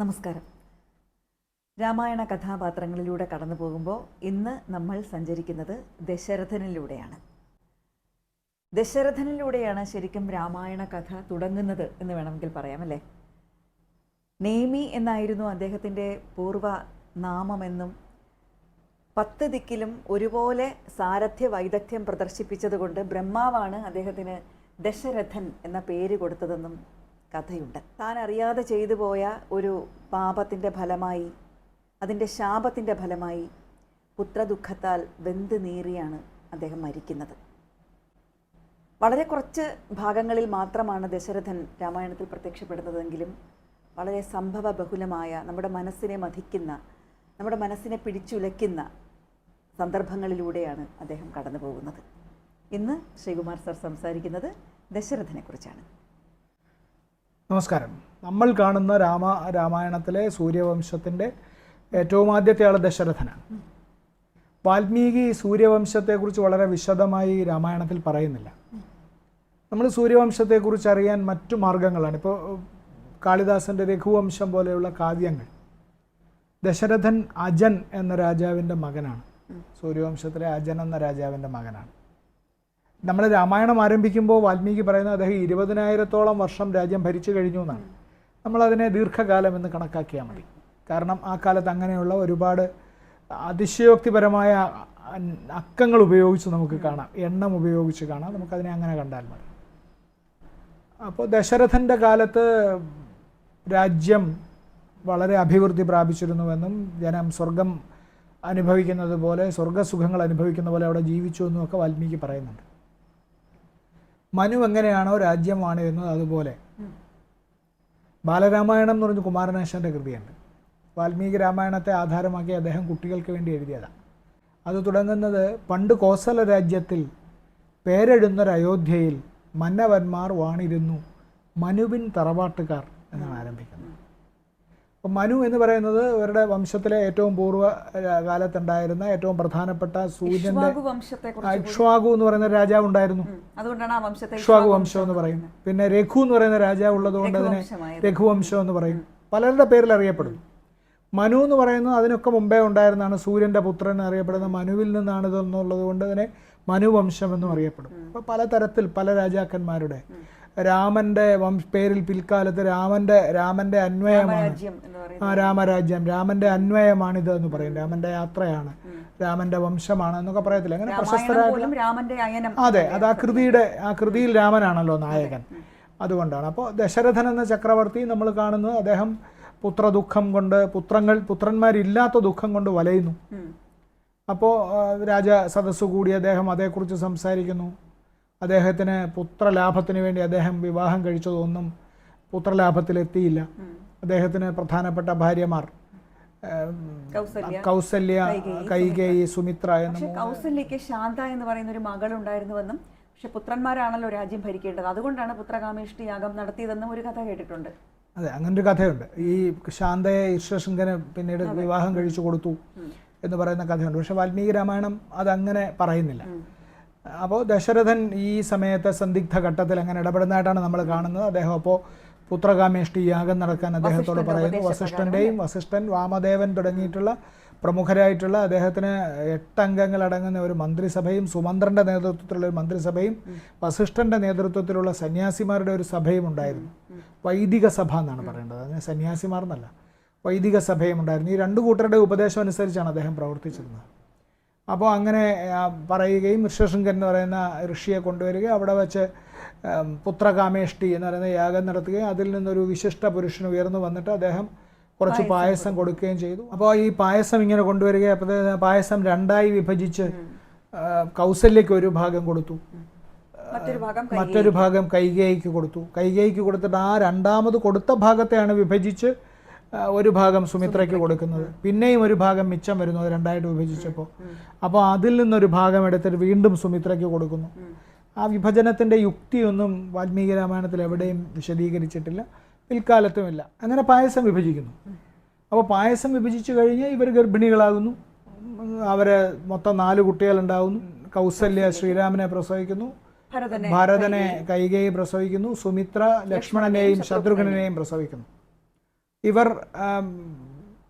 നമസ്കാരം. രാമായണ കഥാപാത്രങ്ങളിലൂടെ കടന്നു പോകുമ്പോൾ ഇന്ന് നമ്മൾ സഞ്ചരിക്കുന്നത് ദശരഥനിലൂടെയാണ്. ദശരഥനിലൂടെയാണ് ശരിക്കും രാമായണ കഥ തുടങ്ങുന്നത് എന്ന് വേണമെങ്കിൽ പറയാമല്ലേ നേമി എന്നായിരുന്നു അദ്ദേഹത്തിന്റെ പൂർവ നാമമെന്നും പത്ത് ദിക്കിലും ഒരുപോലെ സാരഥ്യ വൈദഗ്ധ്യം പ്രദർശിപ്പിച്ചതുകൊണ്ട് ബ്രഹ്മാവാണ് അദ്ദേഹത്തിന് ദശരഥൻ എന്ന പേര് കൊടുത്തതെന്നും കഥയുണ്ട്. താൻ അറിയാതെ ചെയ്തു പോയ ഒരു പാപത്തിന്റെ ഫലമായി അതിന്റെ ശാപത്തിന്റെ ഫലമായി പുത്രദുഃഖത്താൽ വെന്ത് നീറിയാണ് അദ്ദേഹം മരിക്കുന്നത്. വളരെ കുറച്ച് ഭാഗങ്ങളിൽ മാത്രമാണ് ദശരഥൻ രാമായണത്തിൽ പ്രത്യക്ഷപ്പെടുന്നതെങ്കിലും വളരെ സംഭവ ബഹുലമായ നമ്മുടെ മനസ്സിനെ മതിക്കുന്ന നമ്മുടെ മനസ്സിനെ പിടിച്ചുലയ്ക്കുന്ന സന്ദർഭങ്ങളിലൂടെയാണ് അദ്ദേഹം കടന്നു പോകുന്നത് ഇന്ന് ശ്രീകുമാർ സർ സംസാരിക്കുന്നത് ദശരഥനെക്കുറിച്ചാണ്. നമസ്കാരം. നമ്മൾ കാണുന്ന രാമ രാമായണത്തിലെ സൂര്യവംശത്തിന്റെ ഏറ്റവും ആദ്യത്തെ ആൾ ദശരഥനാണ്. വാൽമീകി സൂര്യവംശത്തെക്കുറിച്ച് വളരെ വിശദമായി രാമായണത്തിൽ പറയുന്നില്ല. നമ്മൾ സൂര്യവംശത്തെക്കുറിച്ച് അറിയാൻ മറ്റു മാർഗങ്ങളാണ്. ഇപ്പോൾ കാളിദാസന്റെ രഘുവംശം പോലെയുള്ള കാവ്യങ്ങൾ. ദശരഥൻ അജൻ എന്ന രാജാവിന്റെ മകനാണ്. സൂര്യവംശത്തിലെ അജൻ എന്ന രാജാവിന്റെ മകനാണ്. നമ്മൾ രാമായണം ആരംഭിക്കുമ്പോൾ വാൽമീകി പറയുന്നത് അദ്ദേഹം ഇരുപതിനായിരത്തോളം വർഷം രാജ്യം ഭരിച്ചു കഴിഞ്ഞു എന്നാണ്. നമ്മളതിനെ ദീർഘകാലം എന്ന് കണക്കാക്കിയാൽ മതി. കാരണം ആ കാലത്ത് അങ്ങനെയുള്ള ഒരുപാട് അതിശയോക്തിപരമായ അക്കങ്ങൾ ഉപയോഗിച്ച് നമുക്ക് കാണാം. എണ്ണം ഉപയോഗിച്ച് കാണാം. നമുക്കതിനെ അങ്ങനെ കണ്ടാൽ മതി. അപ്പോൾ ദശരഥന്റെ കാലത്ത് രാജ്യം വളരെ അഭിവൃദ്ധി പ്രാപിച്ചിരുന്നുവെന്നും ജനം സ്വർഗം അനുഭവിക്കുന്നത് പോലെ സ്വർഗസുഖങ്ങൾ അനുഭവിക്കുന്ന പോലെ അവിടെ ജീവിച്ചു എന്നും ഒക്കെ വാൽമീകി പറയുന്നുണ്ട്. മനു എങ്ങനെയാണോ രാജ്യം വാണിരുന്നത് അതുപോലെ. ബാലരാമായണം എന്ന് പറഞ്ഞ കുമാരനാശാന്റെ കൃതിയുണ്ട്. വാൽമീകി രാമായണത്തെ ആധാരമാക്കി അദ്ദേഹം കുട്ടികൾക്ക് വേണ്ടി എഴുതിയതാണ് അത് തുടങ്ങുന്നത് പണ്ട് കോസല രാജ്യത്തിൽ പേരെഴുന്നൊരു അയോധ്യയിൽ മന്നവന്മാർ വാണിരുന്നു. മനുവിൻ തറവാട്ടുകാർ എന്നാണ് ആരംഭിക്കുന്നത്. അപ്പം മനു എന്ന് പറയുന്നത് ഇവരുടെ വംശത്തിലെ ഏറ്റവും പൂർവ കാലത്തുണ്ടായിരുന്ന ഏറ്റവും പ്രധാനപ്പെട്ട സൂര്യന്റെ ഇക്ഷ്വാഗു എന്ന് പറയുന്ന രാജാവ് ഉണ്ടായിരുന്നു. ഇക്ഷ്വാഗു വംശം എന്ന് പറയും. പിന്നെ രഘു എന്ന് പറയുന്ന രാജാവ് ഉള്ളതുകൊണ്ട് അതിനെ. രഘുവംശം എന്ന് പറയും. പലരുടെ പേരിൽ അറിയപ്പെടുന്നു മനു എന്ന് പറയുന്നത് അതിനൊക്കെ മുമ്പേ ഉണ്ടായിരുന്നാണ് സൂര്യന്റെ പുത്രൻ അറിയപ്പെടുന്ന മനുവിൽ നിന്നാണ് ഇതെന്നുള്ളത് കൊണ്ട് അതിനെ മനുവംശം എന്നും അറിയപ്പെടും. അപ്പോൾ പലതരത്തിൽ പല രാജാക്കന്മാരുടെ രാമന്റെ വംശ പേരിൽ പിൽക്കാലത്ത് രാമന്റെ രാമന്റെ അന്വയമാണ്. ആ രാമരാജ്യം. രാമന്റെ അന്വയമാണിത് എന്ന് പറയും. രാമന്റെ യാത്രയാണ്. രാമന്റെ വംശമാണ് എന്നൊക്കെ പറയത്തില്ല. അങ്ങനെ രാമായണം പ്രശസ്തരായ പോലും അയനം അതെ അത് ആ കൃതിയുടെ ആ കൃതിയിൽ രാമനാണല്ലോ നായകൻ. അതുകൊണ്ടാണ്. അപ്പോൾ ദശരഥൻ എന്ന ചക്രവർത്തി നമ്മൾ കാണുന്നത് അദ്ദേഹം പുത്രദുഃഖം കൊണ്ട് പുത്രങ്ങൾ പുത്രന്മാരില്ലാത്ത ദുഃഖം കൊണ്ട് വലയുന്നു. അപ്പോൾ രാജ സദസ്സു കൂടി അദ്ദേഹം അതേക്കുറിച്ച് സംസാരിക്കുന്നു. അദ്ദേഹത്തിന് പുത്രലാഭത്തിന് വേണ്ടി അദ്ദേഹം വിവാഹം കഴിച്ചതൊന്നും പുത്രലാഭത്തിലെത്തിയില്ല. അദ്ദേഹത്തിന് പ്രധാനപ്പെട്ട ഭാര്യമാർ കൗസല്യ കൈകേയി സുമിത്ര. എന്ന കൗസല്യക്ക് ശാന്ത എന്ന് പറയുന്ന ഒരു മകൾ ഉണ്ടായിരുന്നുവെന്നും പക്ഷെ പുത്രന്മാരാണല്ലോ രാജ്യം ഭരിക്കേണ്ടത്. അതുകൊണ്ടാണ് പുത്രകാമേഷ്ടി യാഗം നടത്തിയതെന്നും ഒരു കഥ കേട്ടിട്ടുണ്ട്. അതെ അങ്ങനെ ഒരു കഥയുണ്ട്. ഈ ശാന്തയെ ഈശ്വരശങ്കന് പിന്നീട് വിവാഹം കഴിച്ചു കൊടുത്തു എന്ന് പറയുന്ന കഥയുണ്ട്. പക്ഷെ വാൽമീകി രാമായണം അതങ്ങനെ പറയുന്നില്ല. അപ്പോൾ ദശരഥൻ ഈ സമയത്തെ സന്ദിഗ്ധ ഘട്ടത്തിൽ അങ്ങനെ ഇടപെടുന്നതായിട്ടാണ് നമ്മൾ കാണുന്നത്. അദ്ദേഹം അപ്പോൾ പുത്രകാമേഷ്ടി യാഗം നടക്കാൻ അദ്ദേഹത്തോട് പറയുന്നു. വസിഷ്ഠന്റെയും വസിഷ്ഠൻ വാമദേവൻ തുടങ്ങിയിട്ടുള്ള പ്രമുഖരായിട്ടുള്ള അദ്ദേഹത്തിന് എട്ടംഗങ്ങൾ അടങ്ങുന്ന ഒരു മന്ത്രിസഭയും സുമന്ത്രന്റെ നേതൃത്വത്തിലുള്ള ഒരു മന്ത്രിസഭയും വസിഷ്ഠന്റെ നേതൃത്വത്തിലുള്ള സന്യാസിമാരുടെ ഒരു സഭയും ഉണ്ടായിരുന്നു. വൈദിക സഭ എന്നാണ് പറയേണ്ടത് അതിന് സന്യാസിമാർ എന്നല്ല വൈദിക സഭയും ഉണ്ടായിരുന്നു. ഈ രണ്ടു കൂട്ടരുടെ ഉപദേശം അനുസരിച്ചാണ് അദ്ദേഹം പ്രവർത്തിച്ചിരുന്നത്. അപ്പോൾ അങ്ങനെ പറയുകയും ഋഷ്യശൃംഗൻ എന്ന് പറയുന്ന ഋഷിയെ കൊണ്ടുവരികയും അവിടെ വെച്ച് പുത്രകാമേഷ്ടി എന്ന് പറയുന്ന യാഗം നടത്തുകയും അതിൽ നിന്നൊരു വിശിഷ്ട പുരുഷൻ ഉയർന്നു വന്നിട്ട് അദ്ദേഹം കുറച്ച് പായസം കൊടുക്കുകയും ചെയ്തു. അപ്പോൾ ഈ പായസം ഇങ്ങനെ കൊണ്ടുവരികയും അപ്പോൾ പായസം രണ്ടായി വിഭജിച്ച് കൗസല്യക്ക് ഒരു ഭാഗം കൊടുത്തു. മറ്റൊരു ഭാഗം കൈകേയിക്ക് കൊടുത്തു. കൈകേയിക്ക് കൊടുത്തിട്ട് ആ രണ്ടാമത് കൊടുത്ത ഭാഗത്തെയാണ് വിഭജിച്ച് ഒരു ഭാഗം സുമിത്രയ്ക്ക് കൊടുക്കുന്നത്. പിന്നെയും ഒരു ഭാഗം മിച്ചം വരുന്നു അത് രണ്ടായിട്ട് വിഭജിച്ചപ്പോൾ. അപ്പോൾ അതിൽ നിന്നൊരു ഭാഗം എടുത്തിട്ട് വീണ്ടും സുമിത്രയ്ക്ക് കൊടുക്കുന്നു. ആ വിഭജനത്തിന്റെ യുക്തിയൊന്നും വാൽമീകി രാമായണത്തിൽ എവിടെയും വിശദീകരിച്ചിട്ടില്ല. പിൽക്കാലത്തുമില്ല. അങ്ങനെ പായസം വിഭജിക്കുന്നു. അപ്പോൾ പായസം വിഭജിച്ചു കഴിഞ്ഞ് ഇവർ ഗർഭിണികളാകുന്നു. അവരെ മൊത്തം നാല് കുട്ടികളുണ്ടാകുന്നു. കൗസല്യ ശ്രീരാമനെ പ്രസവിക്കുന്നു. ഭരതനെ ഭരതനെ കൈകേയി. പ്രസവിക്കുന്നു. സുമിത്ര ലക്ഷ്മണനെയും ശത്രുഘ്നെയും പ്രസവിക്കുന്നു. ഇവർ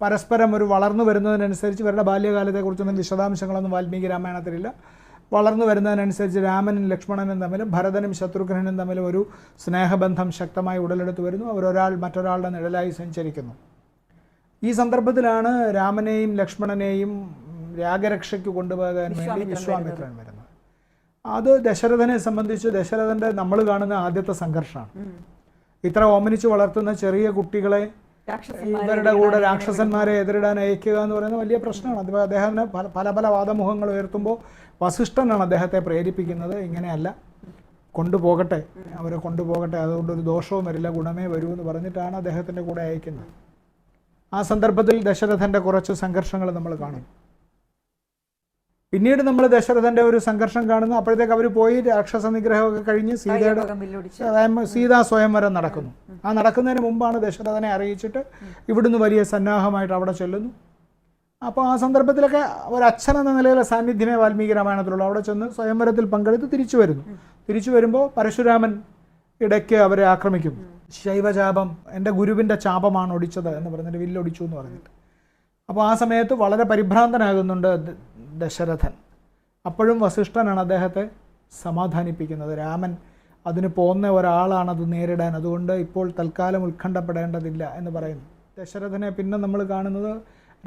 പരസ്പരം ഒരു വളർന്നു വരുന്നതിനനുസരിച്ച് ഇവരുടെ ബാല്യകാലത്തെക്കുറിച്ചൊന്നും വിശദാംശങ്ങളൊന്നും വാൽമീകി രാമായണത്തിലില്ല. വളർന്നു വരുന്നതിനനുസരിച്ച് രാമനും ലക്ഷ്മണനും തമ്മിലും ഭരതനും ശത്രുഘ്നനും തമ്മിലും ഒരു സ്നേഹബന്ധം ശക്തമായി ഉടലെടുത്തു വരുന്നു. അവരൊരാൾ മറ്റൊരാളുടെ നിഴലായി സഞ്ചരിക്കുന്നു. ഈ സന്ദർഭത്തിലാണ് രാമനെയും ലക്ഷ്മണനെയും രാഗരക്ഷയ്ക്ക് കൊണ്ടുപോകാൻ വേണ്ടി വിശ്വാമിത്രൻ വരുന്നത്. അത് ദശരഥനെ സംബന്ധിച്ച് ദശരഥന്റെ നമ്മൾ കാണുന്ന ആദ്യത്തെ സംഘർഷമാണ്. ഇത്ര ഓമനിച്ച് വളർത്തുന്ന ചെറിയ കുട്ടികളെ ഇവരുടെ കൂടെ രാക്ഷസന്മാരെ എതിരിടാൻ അയക്കുക എന്ന് പറയുന്നത് വലിയ പ്രശ്നമാണ്. അത് അദ്ദേഹത്തിന് പല പല പല വാദമുഖങ്ങൾ ഉയർത്തുമ്പോൾ വസിഷ്ഠനാണ് അദ്ദേഹത്തെ പ്രേരിപ്പിക്കുന്നത്. ഇങ്ങനെയല്ല കൊണ്ടുപോകട്ടെ അവരെ കൊണ്ടുപോകട്ടെ അതുകൊണ്ട് ഒരു ദോഷവും വരില്ല ഗുണമേ വരൂ എന്ന് പറഞ്ഞിട്ടാണ് അദ്ദേഹത്തിന്റെ കൂടെ അയക്കുന്നത്. ആ സന്ദർഭത്തിൽ ദശരഥന്റെ കുറച്ച് സംഘർഷങ്ങൾ നമ്മൾ കാണും. പിന്നീട് നമ്മൾ ദശരഥന്റെ ഒരു സംഘർഷം കാണുന്നു. അപ്പോഴത്തേക്ക് അവർ പോയി രാക്ഷസ നിഗ്രഹമൊക്കെ കഴിഞ്ഞ് സീതയുടെ സീതാ സ്വയംവരം നടക്കുന്നു. ആ നടക്കുന്നതിന് മുമ്പാണ് ദശരഥനെ അറിയിച്ചിട്ട് ഇവിടുന്ന് വലിയ സന്നാഹമായിട്ട് അവിടെ ചെല്ലുന്നു. അപ്പോൾ ആ സന്ദർഭത്തിലൊക്കെ ഒരു അച്ഛൻ എന്ന നിലയിലെ സാന്നിധ്യമേ വാൽമീകി രാമായണത്തിലുള്ളൂ. അവിടെ ചെന്ന് സ്വയംവരത്തിൽ പങ്കെടുത്ത് തിരിച്ചു വരുന്നു. തിരിച്ചു വരുമ്പോൾ പരശുരാമൻ ഇടയ്ക്ക് അവരെ ആക്രമിക്കുന്നു. ശൈവചാപം എന്റെ ഗുരുവിന്റെ ചാപമാണ് ഒടിച്ചത് എന്ന് പറഞ്ഞിട്ട് വില്ലൊടിച്ചു എന്ന് പറഞ്ഞിട്ട്. അപ്പോൾ ആ സമയത്ത് വളരെ പരിഭ്രാന്തനാകുന്നുണ്ട് ദശരഥൻ. അപ്പോഴും വസിഷ്ഠനാണ് അദ്ദേഹത്തെ സമാധാനിപ്പിക്കുന്നത്. രാമൻ അതിന് പോകുന്ന ഒരാളാണത് നേരിടാൻ. അതുകൊണ്ട് ഇപ്പോൾ തൽക്കാലം ഉത്കണ്ഠപ്പെടേണ്ടതില്ല എന്ന് പറയുന്നു. ദശരഥനെ പിന്നെ നമ്മൾ കാണുന്നത്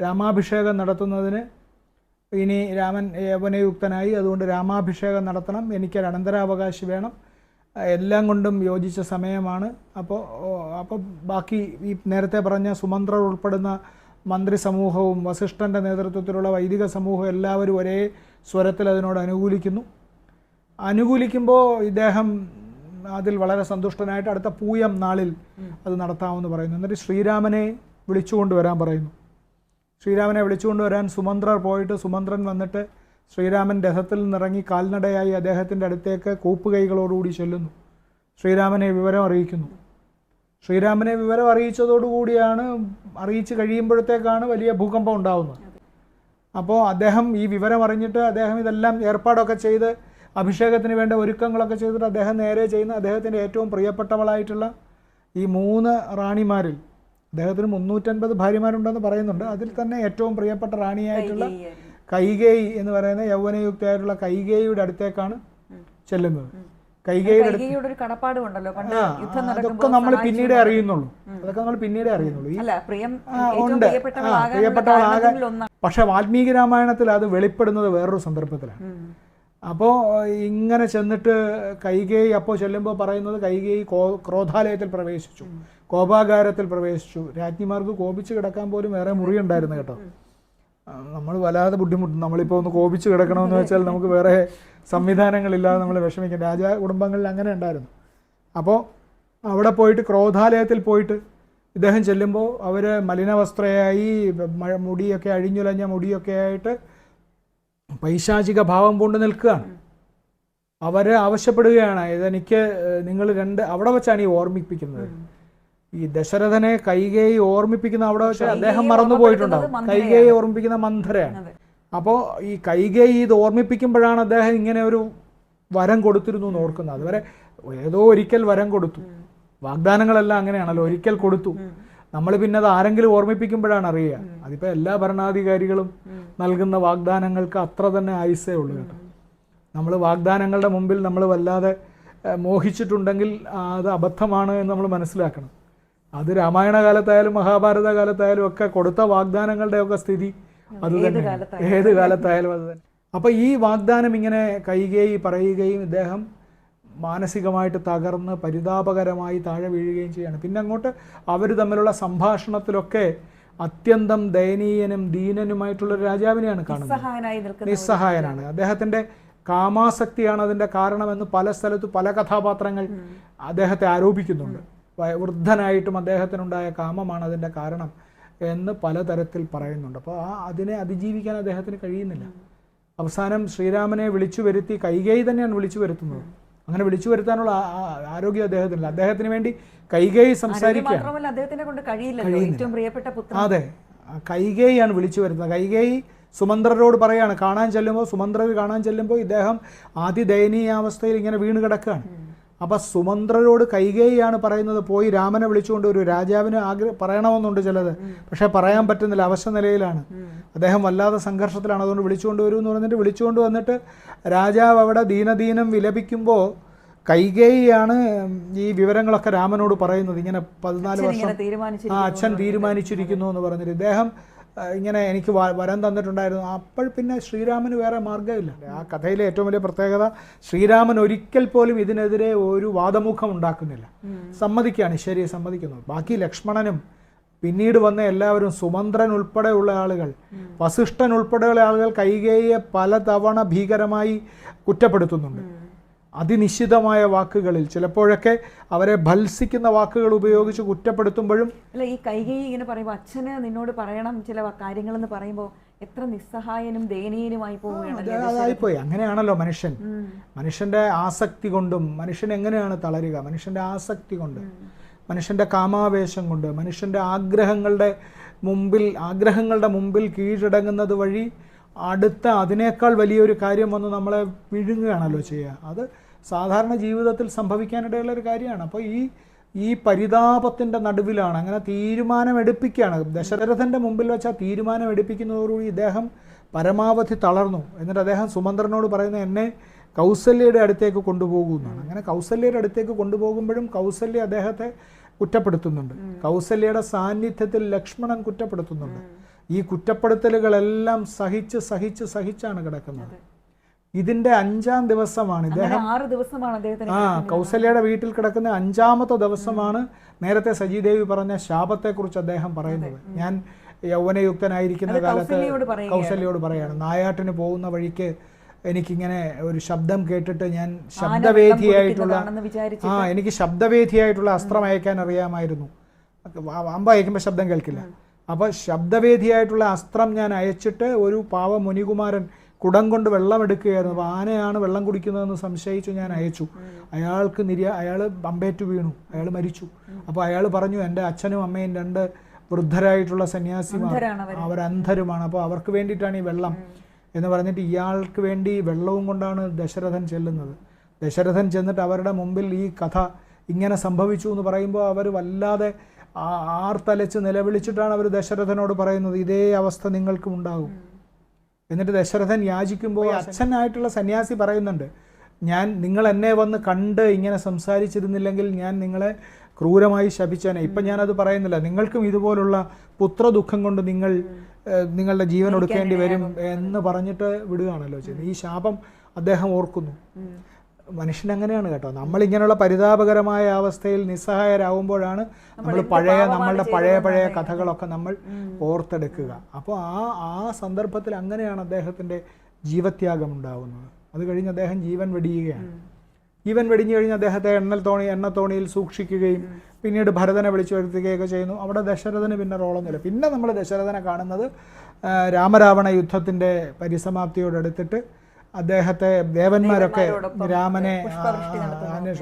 രാമാഭിഷേകം നടത്തുന്നതിന് ഇനി രാമൻ യവനയുക്തനായി. അതുകൊണ്ട് രാമാഭിഷേകം നടത്തണം. എനിക്ക് അനന്തരാവകാശി വേണം. എല്ലാം കൊണ്ടും യോജിച്ച സമയമാണ്. അപ്പോൾ അപ്പോൾ ബാക്കി ഈ നേരത്തെ പറഞ്ഞ സുമന്ത്രർ ഉൾപ്പെടുന്ന മന്ത്രി സമൂഹവും വസിഷ്ഠന്റെ നേതൃത്വത്തിലുള്ള വൈദിക സമൂഹവും എല്ലാവരും ഒരേ സ്വരത്തിൽ അതിനോട് അനുകൂലിക്കുന്നു. അനുകൂലിക്കുമ്പോൾ ഇദ്ദേഹം അതിൽ വളരെ സന്തുഷ്ടനായിട്ട് അടുത്ത പൂയം നാളിൽ അത് നടത്താമെന്ന് പറയുന്നു. എന്നിട്ട് ശ്രീരാമനെ വിളിച്ചുകൊണ്ട് വരാൻ പറയുന്നു. ശ്രീരാമനെ വിളിച്ചുകൊണ്ട് വരാൻ സുമന്ത്രർ പോയിട്ട് സുമന്ത്രൻ വന്നിട്ട് ശ്രീരാമൻ രഥത്തിൽ നിന്നിറങ്ങി കാൽനടയായി അദ്ദേഹത്തിന്റെ അടുത്തേക്ക് കൂപ്പുകൈകളോടുകൂടി ചെല്ലുന്നു. ശ്രീരാമനെ വിവരം അറിയിക്കുന്നു. ശ്രീരാമനെ വിവരം അറിയിച്ചതോടുകൂടിയാണ് അറിയിച്ച് കഴിയുമ്പോഴത്തേക്കാണ് വലിയ ഭൂകമ്പം ഉണ്ടാവുന്നത്. അപ്പോൾ അദ്ദേഹം ഈ വിവരം അറിഞ്ഞിട്ട് അദ്ദേഹം ഇതെല്ലാം ഏർപ്പാടൊക്കെ ചെയ്ത് അഭിഷേകത്തിന് വേണ്ട ഒരുക്കങ്ങളൊക്കെ ചെയ്തിട്ട് അദ്ദേഹം നേരെ ചെയ്യുന്ന അദ്ദേഹത്തിന്റെ ഏറ്റവും പ്രിയപ്പെട്ടവളായിട്ടുള്ള ഈ മൂന്ന് റാണിമാരിൽ അദ്ദേഹത്തിന് മുന്നൂറ്റൻപത് ഭാര്യമാരുണ്ടെന്ന് പറയുന്നുണ്ട്. അതിൽ തന്നെ ഏറ്റവും പ്രിയപ്പെട്ട റാണിയായിട്ടുള്ള കൈകേയി എന്ന് പറയുന്ന യൗവനയുക്തയായിട്ടുള്ള കൈകേയിയുടെ അടുത്തേക്കാണ് ചെല്ലുന്നത്. കൈകയുടെ ഒരു കടപ്പാടും ഉണ്ടല്ലോ പണ്ട് ആ, യുദ്ധം അതൊക്കെ നമ്മൾ പിന്നീട് അറിയുന്നുള്ളൂ. അതൊക്കെ നമ്മൾ പിന്നീട് അറിയുന്നുള്ളൂ. ഉണ്ട്. ഒന്നാണ്. പക്ഷെ വാൽമീകി രാമായണത്തിൽ അത് വെളിപ്പെടുന്നത് വേറൊരു സന്ദർഭത്തിലാണ്. അപ്പോ അപ്പോൾ ഇങ്ങനെ ചെന്നിട്ട് കൈകേയി അപ്പോൾ ചെല്ലുമ്പോൾ പറയുന്നത് കൈകേയി കോ ക്രോധാലയത്തിൽ പ്രവേശിച്ചു. കോപാകാരത്തിൽ പ്രവേശിച്ചു. രാജ്ഞിമാർക്ക് കോപിച്ച് കിടക്കാൻ പോലും വേറെ മുറിയുണ്ടായിരുന്നു കേട്ടോ. നമ്മൾ വല്ലാതെ ബുദ്ധിമുട്ടും നമ്മളിപ്പോൾ ഒന്ന് കോപിച്ച് കിടക്കണമെന്ന് വെച്ചാൽ നമുക്ക് വേറെ സംവിധാനങ്ങളില്ലാതെ നമ്മൾ വിഷമിക്കും രാജ കുടുംബങ്ങളിൽ അങ്ങനെ ഉണ്ടായിരുന്നു. അപ്പോൾ അവിടെ പോയിട്ട് ക്രോധാലയത്തിൽ പോയിട്ട് ഇദ്ദേഹം ചെല്ലുമ്പോൾ അവർ മലിനവസ്ത്രയായി മുടിയൊക്കെ അഴിഞ്ഞുലഞ്ഞ മുടിയൊക്കെ ആയിട്ട് പൈശാചിക ഭാവം കൊണ്ട് നിൽക്കുകയാണ്. അവർ ആവശ്യപ്പെടുകയാണ് ഇതെനിക്ക് നിങ്ങൾ രണ്ട് അവിടെ വെച്ചാണ് ഈ ഓർമ്മിപ്പിക്കുന്നത്. ഈ ദശരഥനെ കൈകേയി ഓർമ്മിപ്പിക്കുന്ന അവിടെ വെച്ച് അദ്ദേഹം മറന്നു പോയിട്ടുണ്ടാവും കൈകേയി ഓർമ്മിപ്പിക്കുന്ന മന്ധരയാണ്. അപ്പോൾ ഈ കൈകേയി ഇത് ഓർമ്മിപ്പിക്കുമ്പോഴാണ് അദ്ദേഹം ഇങ്ങനെ ഒരു വരം കൊടുത്തിരുന്നു എന്ന് ഓർക്കുന്നത്. അതുവരെ ഏതോ ഒരിക്കൽ വരം കൊടുത്തു. വാഗ്ദാനങ്ങളെല്ലാം അങ്ങനെയാണല്ലോ ഒരിക്കൽ കൊടുത്തു. നമ്മൾ പിന്നെ അത് ആരെങ്കിലും ഓർമ്മിപ്പിക്കുമ്പോഴാണ് അറിയുക. അതിപ്പോൾ എല്ലാ ഭരണാധികാരികളും നൽകുന്ന വാഗ്ദാനങ്ങൾക്ക് അത്ര തന്നെ ആയുസേ ഉള്ളൂ കേട്ടോ. നമ്മൾ വാഗ്ദാനങ്ങളുടെ മുമ്പിൽ നമ്മൾ വല്ലാതെ മോഹിച്ചിട്ടുണ്ടെങ്കിൽ അത് അബദ്ധമാണ് എന്ന് നമ്മൾ മനസ്സിലാക്കണം. അത് രാമായണ കാലത്തായാലും മഹാഭാരത കാലത്തായാലും ഒക്കെ കൊടുത്ത വാഗ്ദാനങ്ങളുടെ ഒക്കെ സ്ഥിതി അത് തന്നെ ഏത് കാലത്തായാലും അത് തന്നെ. അപ്പോൾ ഈ വാഗ്ദാനം ഇങ്ങനെ കൈകേയി പറയുകയും ഇദ്ദേഹം മാനസികമായിട്ട് തകർന്ന് പരിതാപകരമായി താഴെ വീഴുകയും ചെയ്യാണ് പിന്നെ അങ്ങോട്ട് അവർ തമ്മിലുള്ള സംഭാഷണത്തിലൊക്കെ അത്യന്തം ദയനീയനും ദീനനുമായിട്ടുള്ള ഒരു രാജാവിനെയാണ് കാണുന്നത്. നിസ്സഹായനാണ്. അദ്ദേഹത്തിന്റെ കാമാസക്തിയാണ് അതിന്റെ കാരണമെന്ന് പല സ്ഥലത്ത് പല കഥാപാത്രങ്ങൾ അദ്ദേഹത്തെ ആരോപിക്കുന്നുണ്ട്. വൃദ്ധനായിട്ടും അദ്ദേഹത്തിനുണ്ടായ കാമമാണ് അതിന്റെ കാരണം എന്ന് പലതരത്തിൽ പറയുന്നുണ്ട്. അപ്പോൾ ആ അതിനെ അതിജീവിക്കാൻ അദ്ദേഹത്തിന് കഴിയുന്നില്ല. അവസാനം ശ്രീരാമനെ വിളിച്ചു വരുത്തി കൈകൈ തന്നെയാണ് വിളിച്ചു വരുത്തുന്നത്. അങ്ങനെ വിളിച്ചു വരുത്താനുള്ള ആരോഗ്യം അദ്ദേഹത്തിനില്ല. അദ്ദേഹത്തിന് വേണ്ടി കൈകൈ സംസാരിക്കാൻ അദ്ദേഹത്തിനെ കൊണ്ട് ഏറ്റവും പ്രിയപ്പെട്ട പുത്രൻ. അതെ. കൈകൈയാണ് വിളിച്ചു വരുത്തുന്നത്. കൈകൈ സുമന്ത്രരോട് പറയാണ് കാണാൻ ചെല്ലുമ്പോൾ സുമന്ത്രർ കാണാൻ ചെല്ലുമ്പോൾ ഇദ്ദേഹം ആദ്യ ദയനീയാവസ്ഥയിൽ ഇങ്ങനെ വീണ് കിടക്കുകയാണ്. അപ്പം സുമന്ത്രരോട് കൈകേയിയാണ് പറയുന്നത്. പോയി രാമനെ വിളിച്ചുകൊണ്ട് ഒരു രാജാവിന് ആഗ്രഹം പറയണമെന്നുണ്ട് ചിലത്. പക്ഷേ പറയാൻ പറ്റുന്നില്ല. അവശ നിലയിലാണ്. അദ്ദേഹം വല്ലാതെ സംഘർഷത്തിലാണ്. അതുകൊണ്ട് വിളിച്ചുകൊണ്ട് വരൂ എന്ന് പറഞ്ഞിട്ട് വിളിച്ചുകൊണ്ട് വന്നിട്ട് രാജാവ് അവിടെ ദീനദീനം വിലപിക്കുമ്പോൾ കൈകേയിയാണ് ഈ വിവരങ്ങളൊക്കെ രാമനോട് പറയുന്നത്. ഇങ്ങനെ പതിനാല് വർഷം ആ അച്ഛൻ തീരുമാനിച്ചിരിക്കുന്നു എന്ന് പറഞ്ഞിട്ട്. ഇദ്ദേഹം ഇങ്ങനെ എനിക്ക് വരം തന്നിട്ടുണ്ടായിരുന്നു. അപ്പോൾ പിന്നെ ശ്രീരാമന് വേറെ മാർഗമില്ല. ആ കഥയിലെ ഏറ്റവും വലിയ പ്രത്യേകത ശ്രീരാമൻ ഒരിക്കൽ പോലും ഇതിനെതിരെ ഒരു വാദമുഖം ഉണ്ടാക്കുന്നില്ല. സമ്മതിക്കുകയാണ് ശരി സമ്മതിക്കുന്നു. ബാക്കി ലക്ഷ്മണനും പിന്നീട് വന്ന എല്ലാവരും സുമന്ത്രൻ ഉൾപ്പെടെയുള്ള ആളുകൾ വസിഷ്ഠൻ ഉൾപ്പെടെയുള്ള ആളുകൾ കൈകേയെ പലതവണ ഭീകരമായി കുറ്റപ്പെടുത്തുന്നുണ്ട്. അതിനിശ്ചിതമായ വാക്കുകളിൽ ചിലപ്പോഴൊക്കെ അവരെ ഭത്സിക്കുന്ന വാക്കുകൾ ഉപയോഗിച്ച് കുറ്റപ്പെടുത്തുമ്പോഴും അല്ല ഈ കൈകൈ ഇങ്ങനെ പറയുമ്പോൾ അച്ഛന് നിന്നോട് പറയണം ചില കാര്യങ്ങൾ എന്ന് പറയുമ്പോൾ എത്ര നിസ്സഹായനും ദയനീയനുമായി പോവുകയാണല്ലേ അതായിപ്പോയി. അങ്ങനെയാണല്ലോ മനുഷ്യൻ. മനുഷ്യന്റെ ആസക്തി കൊണ്ടും മനുഷ്യൻ എങ്ങനെയാണ് തളരുക? മനുഷ്യന്റെ ആസക്തി കൊണ്ട് മനുഷ്യന്റെ കാമാവേശം കൊണ്ട് മനുഷ്യന്റെ ആഗ്രഹങ്ങളുടെ മുമ്പിൽ ആഗ്രഹങ്ങളുടെ മുമ്പിൽ കീഴടങ്ങുന്നത് വഴി അടുത്ത അതിനേക്കാൾ വലിയൊരു കാര്യം വന്ന് നമ്മളെ വിഴുങ്ങുകയാണല്ലോ ചെയ്യുക. അത് സാധാരണ ജീവിതത്തിൽ സംഭവിക്കാനിടയുള്ള ഒരു കാര്യമാണ്. അപ്പോൾ ഈ ഈ പരിതാപത്തിന്റെ നടുവിലാണ് അങ്ങനെ തീരുമാനം എടുപ്പിക്കുകയാണ് ദശരഥന്റെ മുമ്പിൽ വെച്ച് ആ തീരുമാനം എടുപ്പിക്കുന്നതോടുകൂടി ഇദ്ദേഹം പരമാവധി തളർന്നു. എന്നിട്ട് അദ്ദേഹം സുമന്ത്രനോട് പറയുന്നത് എന്നെ കൗസല്യയുടെ അടുത്തേക്ക് കൊണ്ടുപോകുമെന്നാണ്. അങ്ങനെ കൗസല്യയുടെ അടുത്തേക്ക് കൊണ്ടുപോകുമ്പോഴും കൗസല്യ അദ്ദേഹത്തെ കുറ്റപ്പെടുത്തുന്നുണ്ട്. കൗസല്യയുടെ സാന്നിധ്യത്തിൽ ലക്ഷ്മണൻ കുറ്റപ്പെടുത്തുന്നുണ്ട്. ഈ കുറ്റപ്പെടുത്തലുകളെല്ലാം സഹിച്ച് സഹിച്ച് സഹിച്ചാണ് കിടക്കുന്നത്. ഇതിന്റെ അഞ്ചാം ദിവസമാണ് ഇദ്ദേഹം ആറ് ദിവസമാണ് അദ്ദേഹത്തിന് ആ കൗസല്യയുടെ വീട്ടിൽ കിടക്കുന്ന അഞ്ചാമത്തെ ദിവസമാണ് നേരത്തെ സജീദേവി പറഞ്ഞ ശാപത്തെക്കുറിച്ച് അദ്ദേഹം പറയുന്നത്. ഞാൻ യൗവനയുക്തനായിരിക്കുന്ന കാലത്ത് കൗസല്യോട് പറയാണ് നായാട്ടിന് പോകുന്ന വഴിക്ക് എനിക്കിങ്ങനെ ഒരു ശബ്ദം കേട്ടിട്ട് ഞാൻ ശബ്ദവേദിയായിട്ടുള്ള ആ എനിക്ക് ശബ്ദവേദിയായിട്ടുള്ള അസ്ത്രം അയക്കാൻ അറിയാമായിരുന്നു. അമ്പ അയക്കുമ്പോൾ ശബ്ദം കേൾക്കില്ല. അപ്പോൾ ശബ്ദവേദിയായിട്ടുള്ള അസ്ത്രം ഞാൻ അയച്ചിട്ട് ഒരു പാവ മുനികുമാരൻ കുടം കൊണ്ട് വെള്ളം എടുക്കുകയായിരുന്നു അപ്പോൾ ആനയാണ് വെള്ളം കുടിക്കുന്നതെന്ന് സംശയിച്ചു ഞാൻ അയച്ചു. അയാൾക്ക് നിര്യ അയാൾ അമ്പേറ്റു വീണു. അയാൾ മരിച്ചു. അപ്പോൾ അയാൾ പറഞ്ഞു എന്റെ അച്ഛനും അമ്മയും രണ്ട് വൃദ്ധരായിട്ടുള്ള സന്യാസിമാർ അവർ അന്ധരുമാണ് അപ്പോൾ അവർക്ക് വേണ്ടിയിട്ടാണ് ഈ വെള്ളം. എന്ന് പറഞ്ഞിട്ട് ഇയാൾക്ക് വേണ്ടി വെള്ളവും കൊണ്ടാണ് ദശരഥൻ ചെല്ലുന്നത്. ദശരഥൻ ചെന്നിട്ട് അവരുടെ മുമ്പിൽ ഈ കഥ ഇങ്ങനെ സംഭവിച്ചു എന്ന് പറയുമ്പോൾ അവർ വല്ലാതെ ആർത്തലച്ച് നിലവിളിച്ചിട്ടാണ് അവർ ദശരഥനോട് പറയുന്നത്. ഇതേ അവസ്ഥ നിങ്ങൾക്കും ഉണ്ടാകും. എന്നിട്ട് ദശരഥൻ യാചിക്കുമ്പോൾ അച്ഛനായിട്ടുള്ള സന്യാസി പറയുന്നുണ്ട് ഞാൻ നിങ്ങൾ എന്നെ വന്ന് കണ്ട് ഇങ്ങനെ സംസാരിച്ചിരുന്നില്ലെങ്കിൽ ഞാൻ നിങ്ങളെ ക്രൂരമായി ശപിച്ചേനെ. ഇപ്പം ഞാനത് പറയുന്നില്ല. നിങ്ങൾക്കും ഇതുപോലുള്ള പുത്ര ദുഃഖം കൊണ്ട് നിങ്ങൾ നിങ്ങളുടെ ജീവൻ ഒടുക്കേണ്ടി വരും എന്ന് പറഞ്ഞിട്ട് വിടുകയാണല്ലോ ചെയ്യുന്നത്. ഈ ശാപം അദ്ദേഹം ഓർക്കുന്നു. മനുഷ്യൻ അങ്ങനെയാണ് കേട്ടോ. നമ്മൾ ഇങ്ങനെയുള്ള പരിതാപകരമായ അവസ്ഥയിൽ നിസ്സഹായരാകുമ്പോഴാണ് നമ്മൾ പഴയ നമ്മളുടെ പഴയ പഴയ കഥകളൊക്കെ നമ്മൾ ഓർത്തെടുക്കുക. അപ്പോൾ ആ ആ സന്ദർഭത്തിൽ അങ്ങനെയാണ് അദ്ദേഹത്തിന്റെ ജീവത്യാഗം ഉണ്ടാകുന്നത് അത് കഴിഞ്ഞ് അദ്ദേഹം ജീവൻ വെടിയുകയാണ്. ജീവൻ വെടിഞ്ഞു കഴിഞ്ഞ് അദ്ദേഹത്തെ എണ്ണൽ തോണി എണ്ണ തോണിയിൽ സൂക്ഷിക്കുകയും പിന്നീട് ഭരതനെ വിളിച്ചു വരുത്തുകയൊക്കെ ചെയ്യുന്നു. അവിടെ ദശരഥന് പിന്നെ റോളൊന്നുമില്ല പിന്നെ നമ്മൾ ദശരഥനെ കാണുന്നത് രാമരാവണ യുദ്ധത്തിന്റെ പരിസമാപ്തിയോടടുത്തിട്ട് അദ്ദേഹത്തെ ദേവന്മാരൊക്കെ രാമനെ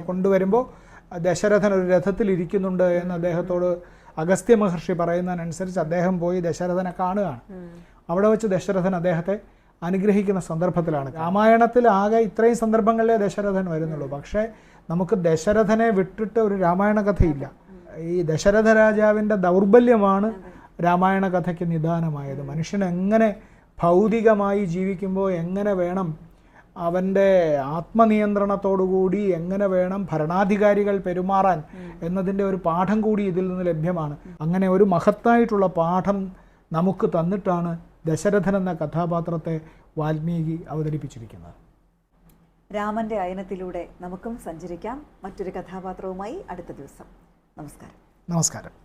കൊണ്ടുവരുമ്പോൾ ദശരഥൻ ഒരു രഥത്തിൽ ഇരിക്കുന്നുണ്ട് എന്ന് അദ്ദേഹത്തോട് അഗസ്ത്യ മഹർഷി പറയുന്നതിനനുസരിച്ച് അദ്ദേഹം പോയി ദശരഥനെ കാണുകയാണ്. അവിടെ വെച്ച് ദശരഥൻ അദ്ദേഹത്തെ അനുഗ്രഹിക്കുന്ന സന്ദർഭത്തിലാണ്. രാമായണത്തിൽ ആകെ ഇത്രയും സന്ദർഭങ്ങളിലേ ദശരഥൻ വരുന്നുള്ളൂ. പക്ഷേ നമുക്ക് ദശരഥനെ വിട്ടിട്ട് ഒരു രാമായണ കഥയില്ല. ഈ ദശരഥ രാജാവിന്റെ ദൗർബല്യമാണ് രാമായണ കഥയ്ക്ക് നിദാനമായത്. മനുഷ്യൻ എങ്ങനെ ഭൗതികമായി ജീവിക്കുമ്പോൾ എങ്ങനെ വേണം അവന്റെ ആത്മനിയന്ത്രണത്തോടുകൂടി എങ്ങനെ വേണം ഭരണാധികാരികൾ പെരുമാറാൻ എന്നതിന്റെ ഒരു പാഠം കൂടി ഇതിൽ നിന്ന് ലഭ്യമാണ്. അങ്ങനെ ഒരു മഹത്തായിട്ടുള്ള പാഠം നമുക്ക് തന്നിട്ടാണ് ദശരഥൻ എന്ന കഥാപാത്രത്തെ വാൽമീകി അവതരിപ്പിച്ചിരിക്കുന്നത്. രാമന്റെ അയനത്തിലൂടെ നമുക്കും സഞ്ചരിക്കാം. മറ്റൊരു കഥാപാത്രവുമായി അടുത്ത ദിവസം. നമസ്കാരം. നമസ്കാരം.